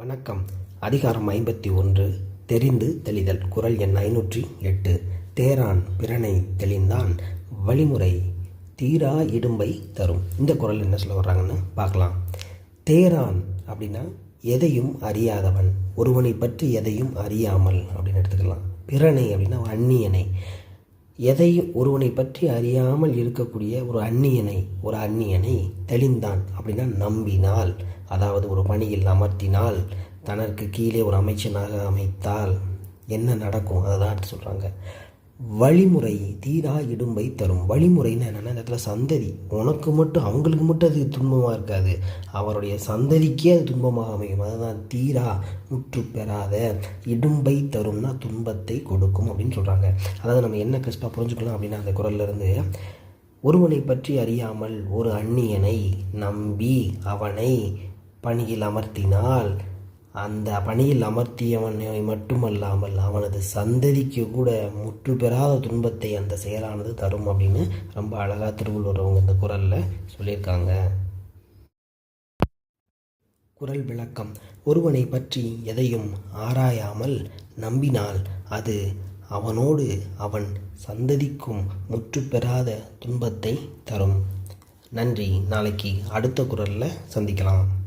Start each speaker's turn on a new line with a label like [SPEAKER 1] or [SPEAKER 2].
[SPEAKER 1] வணக்கம். அதிகாரம் ஐம்பத்தி ஒன்று. தெரிந்து தெளிதல். குரல் எண் ஐநூற்றி எட்டு. தேரான் பிறனை தெளிந்தான். வழிமுறை. தீரா இடும்பை தரும். இந்த குரல் என்ன சொல்ல வர்றாங்கன்னு பார்க்கலாம். தேரான் அப்படின்னா எதையும் அறியாதவன். ஒருவனை பற்றி எதையும் அறியாமல் அப்படின்னு எடுத்துக்கலாம். பிறனை அப்படின்னா அந்நியனை. எதையும் ஒருவனை பற்றி அறியாமல் இருக்கக்கூடிய ஒரு அந்நியனை ஒரு அந்நியனை தெளிந்தான் அப்படின்னா நம்பினால் அதாவது ஒரு பணியில் அமர்த்தினால் தனக்கு கீழே ஒரு அமைச்சனாக அமைத்தால் என்ன நடக்கும்? அதை தான் சொல்கிறாங்க வழிமுறை தீரா இடும்பை தரும். வழிமுறைன்னு என்னென்னா இந்த இடத்துல சந்ததி. உனக்கு மட்டும் அவங்களுக்கு மட்டும் அது துன்பமாக இருக்காது. அவருடைய சந்ததிக்கே அது துன்பமாக அமையும். அதுதான் தீரா முற்று பெறாத இடும்பை தரும்னா துன்பத்தை கொடுக்கும் அப்படின்னு சொல்கிறாங்க அதாவது நம்ம என்ன கிறிஸ்பாக புரிஞ்சுக்கலாம் அப்படின்னா அந்த குரல்ல இருந்து ஒருவனை பற்றி அறியாமல் ஒரு அந்நியனை நம்பி அவனை பணியில் அமர்த்தினால் அந்த பணியில் அமர்த்தியவனை மட்டுமல்லாமல் அவனது சந்ததிக்கு கூட முற்று பெறாத துன்பத்தை அந்த செயலானது தரும் அப்படின்னு ரொம்ப அழகாக திருவள்ளுவர் அவங்க இந்த குரலில் சொல்லியிருக்காங்க. குரல் விளக்கம். ஒருவனை பற்றி எதையும் ஆராயாமல் நம்பினால் அது அவனோடு அவன் சந்ததிக்கும் முற்று பெறாத துன்பத்தை தரும். நன்றி. நாளைக்கு அடுத்த குரலில் சந்திக்கலாம்.